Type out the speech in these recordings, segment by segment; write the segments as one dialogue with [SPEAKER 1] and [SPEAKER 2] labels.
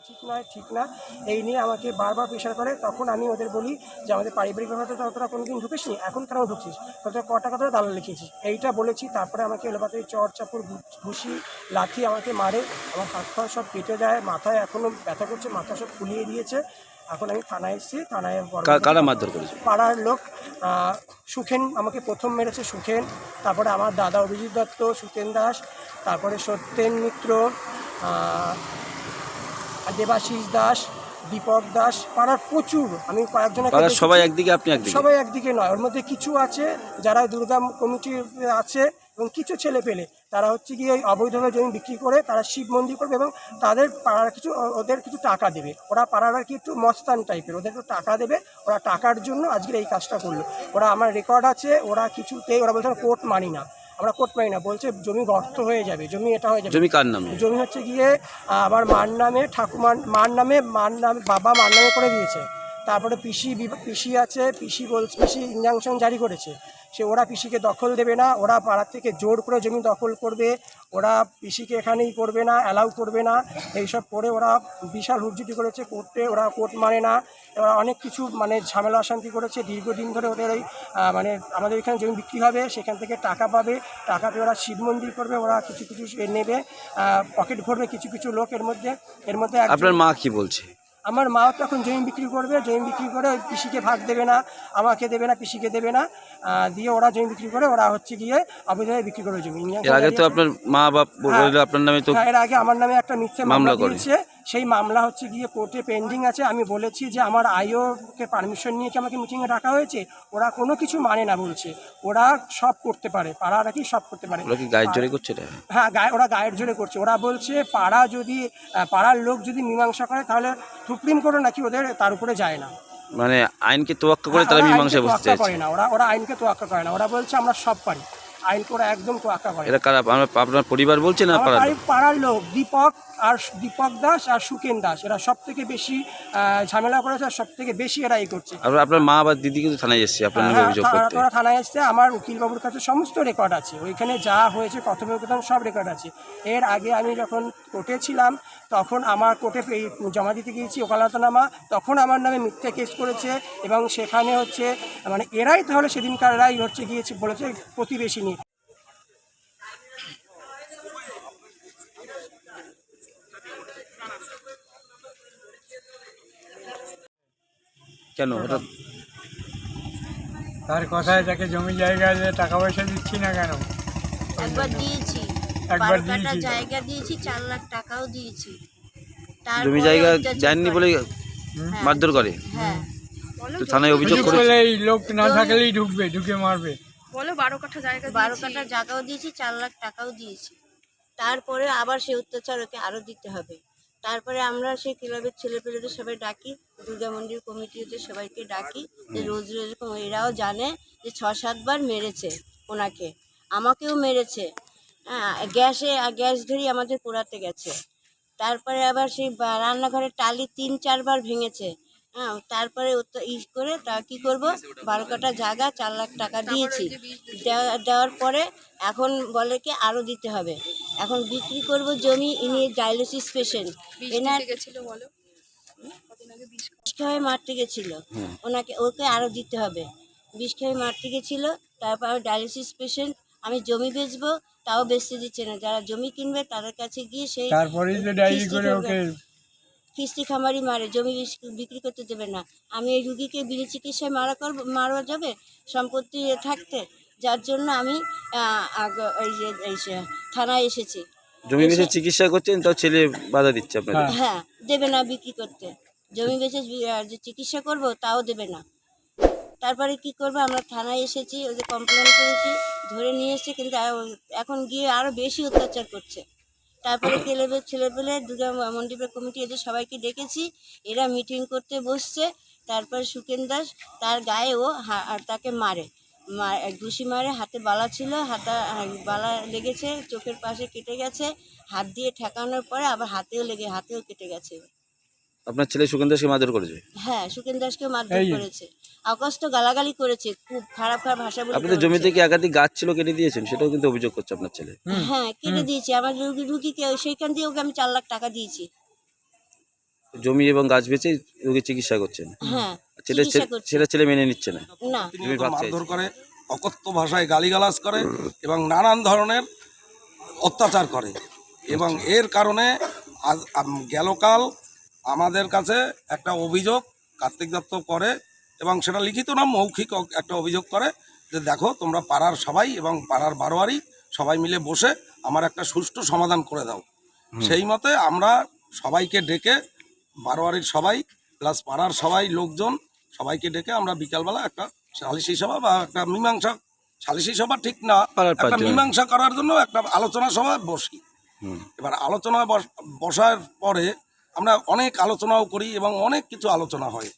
[SPEAKER 1] উচিত নয় ঠিক না এই নিয়ে আমাকে বারবার প্রেশার করে। তখন আমি ওদের বলি যে আমাদের পারিবারিক ব্যাপারটা তো তোরা কোনোদিন ঢুকিস নি এখন কেন ঢুকছিস? তোদের কটা কথা দালাল লিখেছিস। এইটা বলেছি তারপরে আমাকে এলোপাতে চর চাপড় ঘুষি লাঠি আমাকে মারে আমার হাত পা সব কেটে দেয় মাথায় এখনও ব্যথা করছে মাথা সব ফুলিয়ে দিয়েছে। এখন আমি থানায় এসেছি থানায় বড়-
[SPEAKER 2] কা- কারা মারধর করেছে?
[SPEAKER 1] পাড়ার লোক সুখেন আমাকে প্রথম মেরেছে সুখেন তারপরে আমার দাদা অভিজিৎ দত্ত সুখেন দাস তারপরে সত্যেন মিত্র দেবাশিস দাস দীপক দাস পাড়ার প্রচুর আমি দেখেছি।
[SPEAKER 2] সবাই একদিকে আপনি একদিকে।
[SPEAKER 1] সবাই একদিকে নয় ওর মধ্যে কিছু আছে যারা দুর্গা কমিটি আছে এবং কিছু ছেলে পেলে। তারা হচ্ছে গিয়ে ওই অবৈধভাবে জমি বিক্রি করে তারা শিব মন্দির করবে এবং তাদের পাড়ার কিছু ওদের কিছু টাকা দেবে। ওরা পাড়ার আর কি একটু মস্তান টাইপের ওদের একটু টাকা দেবে ওরা টাকার জন্য আজকের এই কাজটা করল। ওরা আমার রেকর্ড আছে ওরা কিছুতেই ওরা বলছে কোর্ট মানি না। আমরা কোর্ট পাই না। বলছে জমি গর্ত হয়ে যাবে জমি এটা হয়ে যাবে।
[SPEAKER 2] জমি কার নামে?
[SPEAKER 1] জমি হচ্ছে গিয়ে আমার মার নামে ঠাকুমার মার নামে মার নামে বাবা মার নামে করে দিয়েছে। তারপরে পিসি পিসি আছে, পিসি বলছে পিসি ইঞ্জাংশন জারি করেছে। সে ওরা পিসিকে দখল দেবে না, ওরা পাড়ার থেকে জোর করে জমি দখল করবে, ওরা পিসিকে এখানেই করবে না অ্যালাউ করবে না। এইসব করে ওরা বিশাল হুজ্জুটি করেছে কোর্টে ওরা কোর্ট মানে না। ওরা অনেক কিছু মানে ঝামেলা অশান্তি করেছে। দীর্ঘদিন ধরে ওদের ওই মানে আমাদের এখানে জমি বিক্রি হবে, সেখান থেকে টাকা পাবে। টাকা পেয়ে ওরা শিব মন্দির করবে, ওরা কিছু কিছু নেবে পকেট ভরবে কিছু কিছু লোক এর মধ্যে। এর মধ্যে
[SPEAKER 2] আপনার মা কি বলছে?
[SPEAKER 1] আমার মাও তখন জমি বিক্রি করবে জমি বিক্রি করে ওই পিসিকে ভাগ দেবে না আমাকে দেবে না পিসিকে দেবে না দিয়ে ওরা জমি বিক্রি করে ওরা হচ্ছে গিয়ে অবৈধভাবে বিক্রি করে জমি
[SPEAKER 2] এর আগে তো আপনার মা বাপ বলল আপনার নামে তো
[SPEAKER 1] হ্যাঁ, এর আগে আমার নামে একটা মিথ্যে মামলা
[SPEAKER 2] মামলা করে।
[SPEAKER 1] দিয়েছে সেই মামলা হচ্ছে গিয়ে কোর্টে পেন্ডিং আছে। আমি বলেছি যে আমার আইওকে পারমিশন নিয়ে কি আমাকে মিটিংয়ে ডাকা হয়েছে? ওরা কোনো কিছু মানে না বলছে। ওরা সব করতে পারে। পাড়ারা কি সব করতে পারে।
[SPEAKER 2] গায়ের জোরে করছে
[SPEAKER 1] হ্যাঁ গায়ে ওরা গায়ের জোরে করছে। ওরা বলছে পাড়া যদি পাড়ার লোক যদি মীমাংসা করে তাহলে সুপ্রিম কোর্টও নাকি ওদের তার উপরে যায় না।
[SPEAKER 2] মানে আইনকে তোয়াক্কা করে তারা
[SPEAKER 1] হ্যাঁ,
[SPEAKER 2] মীমাংসা বসতে চাইছে।
[SPEAKER 1] করে না। ওরা ওরা আইনকে তোয়াক্কা করে না। ওরা বলছে আমরা সব পারি। আইনকে ওরা একদম করে। না।
[SPEAKER 2] এরা কারা আমার- আপনার পরিবার বলছে না পাড়ার
[SPEAKER 1] পাড়ার লোক দীপক আর দীপক দাস আর সুকেন দাস এরা সব থেকে বেশি ঝামেলা করেছে আর সব থেকে বেশি এরা এই করছে।
[SPEAKER 2] আর আপনার মা বা দিদি কিন্তু থানায় এসছে আপনার
[SPEAKER 1] হ্যাঁ,
[SPEAKER 2] অভিযোগ করতে।
[SPEAKER 1] তোরা থানায় এসছে আমার উকিলবাবুর কাছে সমস্ত রেকর্ড আছে ওইখানে যা হয়েছে কথোপকথন সব রেকর্ড আছে। এর আগে আমি যখন কোর্টে ছিলাম তখন আমার কোর্টে জমা দিতে গিয়েছি ওকালতনামা তখন আমার নামে মিথ্যা কেস করেছে এবং সেখানে হচ্ছে মানে এরাই তাহলে সেদিনকার এরাই হচ্ছে গিয়েছে বলেছে প্রতিবেশী নিয়ে
[SPEAKER 2] কেন? হঠাৎ
[SPEAKER 3] তার কথায় তাকে জমি জায়গা দিয়ে টাকা পয়সা দিচ্ছি না কেন?
[SPEAKER 4] একবার দিয়েছি।
[SPEAKER 3] একবার দিয়েছি।
[SPEAKER 4] জায়গা দিয়েছি চার লাখ টাকাও দিয়েছি।
[SPEAKER 2] জমি জায়গা দেননি বলে
[SPEAKER 4] হ্যাঁ,
[SPEAKER 2] মারধর করে?
[SPEAKER 4] হ্যাঁ।
[SPEAKER 2] তো থানায় অভিযোগ
[SPEAKER 3] এই লোক না থাকলেই ঢুকবে ঢুকে মারবে।
[SPEAKER 5] বলো বারো কাঠা জায়গা
[SPEAKER 4] বারো। কাটা জায়গাও দিয়েছি চার লাখ টাকাও দিয়েছি। তারপরে আবার সে অত্যাচার ওকে আরও দিতে হবে। তারপরে আমরা সেই ক্লাবের ছেলেপেলেদের সবাই ডাকি দুর্গা মন্দির কমিটিতে সবাইকে ডাকি যে রোজ রোজ এরাও জানে যে ছ সাতবার মেরেছে ওনাকে। আমাকেও মেরেছে। হ্যাঁ গ্যাসে গ্যাস ধরি আমাদের পোড়াতে গেছে। তারপরে আবার সেই রান্নাঘরের টালি তিন চারবার ভেঙেছে। হ্যাঁ তারপরে ই করে তা কী করব? বারো কাটা জায়গা চার লাখ টাকা দিয়েছি। দেওয়া- দেওয়ার পরে এখন বলে কি আরও দিতে হবে। এখন বিক্রি করব জমি ইনি ডায়ালিসিস পেশেন্ট এনার
[SPEAKER 5] বিষ
[SPEAKER 4] খেয়ে মারতে গেছিল। ওনাকে ওকে আরও দিতে হবে। বিষ খেয়ে মারতে গেছিল তারপর ডায়ালিসিস পেশেন্ট আমি জমি বেচবো তাও বেচতে দিচ্ছে না। যারা জমি কিনবে তাদের কাছে গিয়ে সেই কিস্তি খামারি মারে জমি বিক্রি করতে দেবে না। আমি এই রুগীকে বিনা চিকিৎসায় মারা করব মারা যাবে সম্পত্তি থাকতে। যার জন্য আমি আগ- এই যে এই যে থানায় এসেছি।
[SPEAKER 2] জমি বেশি চিকিৎসা করছেন তাও ছেলে বাধা দিচ্ছে আপনাদের।
[SPEAKER 3] হ্যাঁ।
[SPEAKER 4] হ্যাঁ দেবে না বিক্রি করতে। জমি বেচে বি- যে চিকিৎসা করব তাও দেবে না। তারপরে কি করব আমরা থানায় এসেছি ওই যে কমপ্লেন করেছি ধরে নিয়ে এসেছে কিন্তু এখন গিয়ে আরও বেশি অত্যাচার করছে। তারপরে ক্লেবের ছেলেপেলে দুর্গা মন্দিরের কমিটি এদের সবাইকে ডেকেছি এরা মিটিং করতে বসছে তারপরে সুকেন দাস তার গায়ে ও আর তাকে মারে। ঘুষি মারে হাতে বালা ছিল হাতা বালা লেগেছে চোখের পাশে কেটে গেছে হাত দিয়ে ঠেকানোর পরে আবার হাতেও লেগে হাতেও কেটে গেছে।
[SPEAKER 2] আপনার ছেলে সুগন্ধ দাসকে মারধর করেছে?
[SPEAKER 4] হ্যাঁ সুকেন দাসকেও মারধর। করেছে। অকস্ট গালাগালি করেছে খুব খারাপ খারাপ ভাষা বলে
[SPEAKER 2] আপনাদের জমিতে কি একাধিক গাছ ছিল কেটে দিয়েছেন? সেটাও কিন্তু অভিযোগ করছে আপনার ছেলে।
[SPEAKER 4] হ্যাঁ কেটে দিয়েছি। আমার রুগী রুগীকে সেইখান দিয়ে ওকে আমি চার লাখ টাকা দিয়েছি।
[SPEAKER 2] জমি এবং গাছ বেচে রোগীর চিকিৎসা করছেন।
[SPEAKER 4] হ্যাঁ।
[SPEAKER 2] সেটা
[SPEAKER 4] করছে।
[SPEAKER 2] সেটা ছেলে মেনে নিচ্ছে না।
[SPEAKER 6] মারধর করে অকথ্য ভাষায় গালিগালাজ করে এবং নানান ধরনের অত্যাচার করে। এবং এর কারণে আজ গেলকাল আমাদের কাছে একটা অভিযোগ কার্তিক দত্ত করে এবং সেটা লিখিত না মৌখিক একটা অভিযোগ করে যে দেখো তোমরা পাড়ার সবাই এবং পাড়ার বারোয়ারি সবাই মিলে বসে আমার একটা সুষ্ঠু সমাধান করে দাও। সেই মতে আমরা সবাইকে ডেকে বারোয়ারির সবাই প্লাস পাড়ার সবাই লোকজন সবাইকে ডেকে আমরা বিকালবেলা একটা সালিশি সভা বা একটা মীমাংসা সালিশি সভা ঠিক না একটা মীমাংসা করার জন্য একটা আলোচনা সভা বসি। এবার আলোচনা বস- বসার পরে আমরা অনেক আলোচনাও করি এবং অনেক কিছু আলোচনা হয়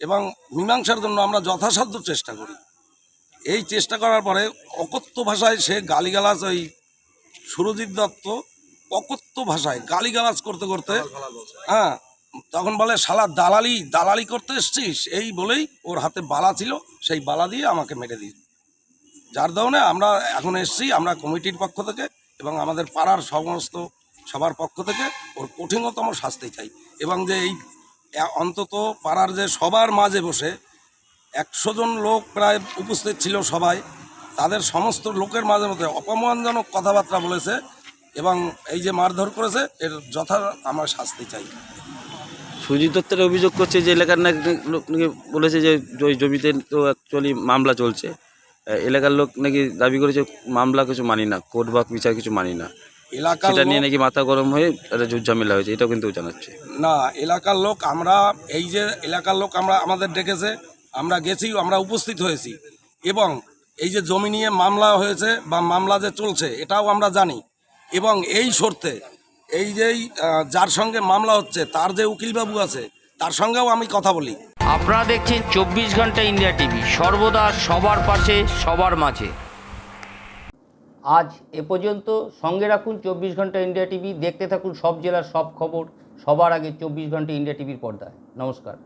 [SPEAKER 6] এবং মীমাংসার জন্য আমরা যথাসাধ্য চেষ্টা করি। এই চেষ্টা করার পরে অকথ্য ভাষায় সে গালিগালাজ ওই সুরজিৎ দত্ত অকথ্য ভাষায় গালিগালাজ করতে করতে হ্যাঁ তখন বলে, শালা দালালি দালালি করতে এসছিস? এই বলেই ওর হাতে বালা ছিল, সেই বালা দিয়ে আমাকে মেরে দিই যার কারণে আমরা এখন এসছি, আমরা কমিটির পক্ষ থেকে এবং আমাদের পাড়ার সমস্ত সবার পক্ষ থেকে ওর কঠিনতম শাস্তি চাই। এবং যে এই অন্তত পাড়ার যে সবার মাঝে বসে একশো জন লোক প্রায় উপস্থিত ছিল সবাই, তাদের সমস্ত লোকের মাঝে মধ্যে অপমানজনক কথাবার্তা বলেছে এবং এই যে মারধর করেছে, এর যথা আমরা শাস্তি চাই।
[SPEAKER 2] সুজিত দত্তের অভিযোগ করছে যে এলাকার নাকি লোক বলেছে যে ওই জমিতে তো অ্যাকচুয়ালি মামলা চলছে। এলাকার লোক নাকি দাবি করেছে মামলা কিছু মানি না কোর্ট বা বিচার কিছু মানি না।
[SPEAKER 6] এলাকার
[SPEAKER 2] সেটা নিয়ে নাকি মাথা গরম হয়ে একটা যুদ্ধ ঝামেলা হয়েছে এটাও কিন্তু জানাচ্ছে।
[SPEAKER 6] না এলাকার লোক আমরা এই যে এলাকার লোক আমরা আমাদের ডেকেছে আমরা গেছি আমরা উপস্থিত হয়েছি। এবং এই যে জমি নিয়ে মামলা হয়েছে বা মামলা যে চলছে এটাও আমরা জানি। এবং এই শর্তে এই যেই যার সঙ্গে মামলা হচ্ছে তার যে উকিলবাবু আছে তার সঙ্গেও আমি কথা বলি।
[SPEAKER 7] আপনারা দেখছেন চব্বিশ ঘণ্টা ইন্ডিয়া টিভি সর্বদা সবার পাশে সবার মাঝে। আজ এ পর্যন্ত সঙ্গে রাখুন চব্বিশ ঘণ্টা ইন্ডিয়া টিভি দেখতে থাকুন সব জেলার সব খবর সবার আগে চব্বিশ ঘণ্টা ইন্ডিয়া টিভির পর্দায়। নমস্কার।